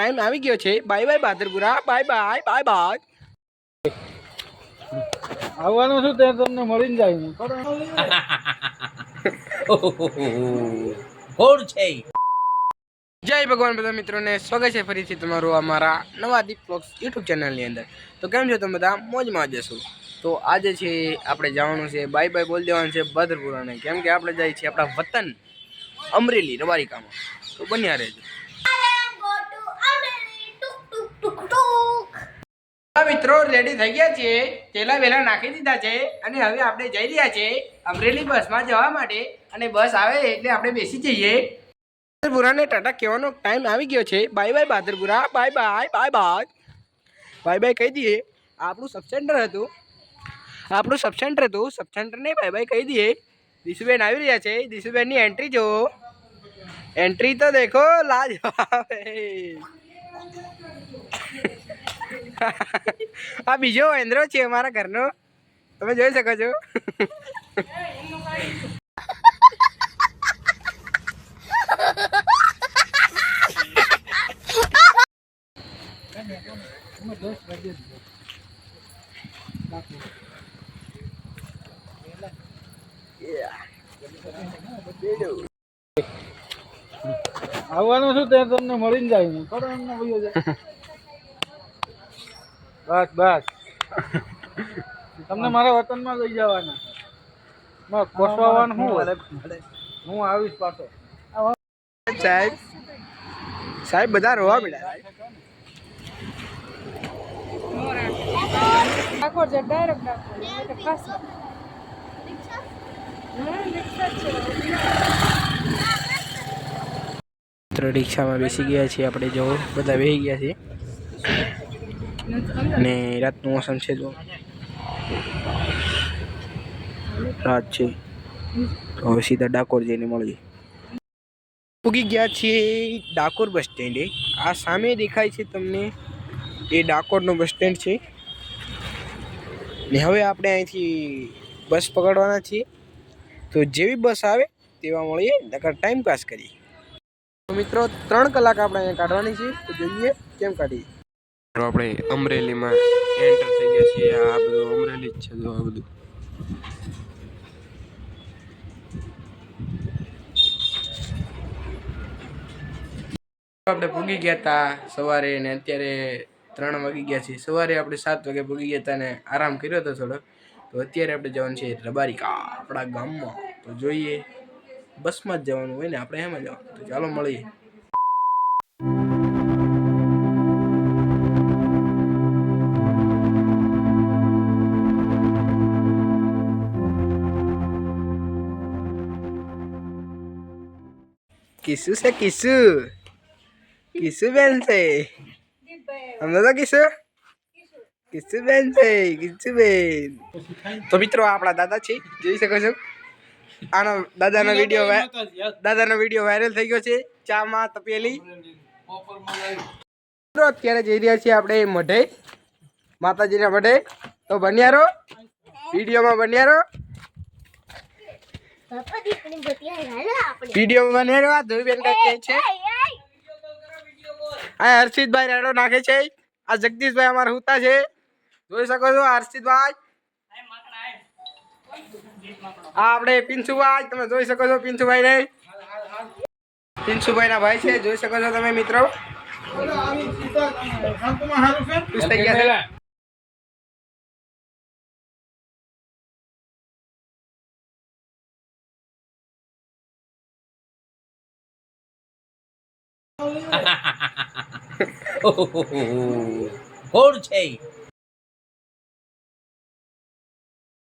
Time આવી ગયો છે. Bye bye Badarpura. Bye bye bye bye. આવવાનું શું ત્યાં તમને મળી જાય હું છે. જય ભગવાન બધા મિત્રોને. સ્વાગત છે ફરીથી તમારું અમારા નવા દીપ બ્લોગ્સ યુટ્યુબ ચેનલની અંદર. તો કેમ છો તમે બધા? મોજમાં જશો તો આજે છે આપણે જવાનું છે બાય બાય બોલ દેવાનું છે ભદ્રપુરાને કેમ કે આપણે જઈએ છીએ આપણા વતન અમરેલી રવારિકામાં. તો બન્યા રહેજો. મિત્રો રેડી થઈ ગયા છીએ. તેલા વેલા નાખી દીધા છે અને હવે આપણે જઈ રહ્યા છે અમરેલી બસમાં જવા માટે અને બસ આવે એટલે આપણે બેસી જઈએ. બાદરપુરાને ટાટા કહેવાનો ટાઈમ આવી ગયો છે. Bye bye Badarpura bye bye bye bye. Bye bye કહી દઈએ. આપણું સબ સેન્ટર હતું. આપણું સબ સેન્ટર હતું. સબ સેન્ટરને બાય બાય કહી દઈએ. દિશુબેન આવી રહ્યા છે. દિશુબેનની એન્ટ્રી જુઓ. એન્ટ્રી તો દેખો, લાજ આ બીજો મહેન્દ્રો છે અમારા ઘરનો. તમે જોઈ શકો છો. આવવાનું શું તે તમને મળી જાય હું કરો એમને ભાઈઓ જાય બસ બસ. તમને મારા વતનમાં લઈ જવાના. કોસવાનું શું હું આવીશ પાછો. સાહેબ સાહેબ બધા રોવા મળ્યા આખો ડાયરેક્ટ એટલે ખાસ જ છે. મિત્રો રિક્ષામાં બેસી ગયા છીએ આપણે જવું બધા બેસી ગયા છીએ. અને રાતનું મોસમ છે જો. રાત છે. તો હવે સીધા ડાકોર જઈને મળીએ. પૂગી ગયા છીએ ડાકોર બસ સ્ટેન્ડે. આ સામે દેખાય છે તમને એ ડાકોરનો બસ સ્ટેન્ડ છે. ને હવે આપણે અહીંથી બસ પકડવાના છીએ. તો જેવી બસ આવે તેવા મળીએ, નકર ટાઈમ પાસ કરીએ. તો મિત્રો, ત્રણ કલાક આપણે અહીંયા કાઢવાની છે. તો જોઈએ કેમ કાઢીએ. તો આપણે અમરેલીમાં એન્ટર થઈ ગયા છીએ. આ બધું અમરેલી જ છે, જો આ બધું. આપણે પૂગી ગયા હતા સવારે ને અત્યારે ત્રણ વાગી ગયા છે સવારે આપણે સાત વાગે પૂગી ગયા હતા ને આરામ કર્યો હતો થોડો તો અત્યારે આપણે જવાનું છે રબારિકા, આપણા ગામમાં. તો જોઈએ, બસમાં જ જવાનું હોય ને, આપણે એમાં જવાનું. તો ચાલો મળીએ. કિસ્સુ છે કિસ્સુ કિસ્સુ બેન છે અમને તો કિસ્સુ કિસ્સુ બેન છે કિસ્સુ બેન તો મિત્રો આપણા દાદા છે જોઈ શકો છો આનો દાદાનો વીડિયો દાદાનો વીડિયો વાયરલ થઈ ગયો છે. ચામાં તપેલી. મિત્રો અત્યારે જઈ રહ્યા છીએ આપણે મઢે. માતાજીના મઢે. તો બન્યારો. વિડીયોમાં બન્યારો. આ ધોઈબેન કાંઈક કહે છે? આ હર્ષિતભાઈ રેડો નાખે છે. આ જગદીશભાઈ અમારા હુતા છે. જોઈ શકો છો હર્ષિતભાઈ. આ આપણે પિન્સુભાઈ તમે જોઈ શકો છો પિન્સુભાઈ ને. પિન્સુભાઈ ના ભાઈ છે જોઈ શકો છો તમે મિત્રો. ખુશ થઈ ગયા છે કોણ છે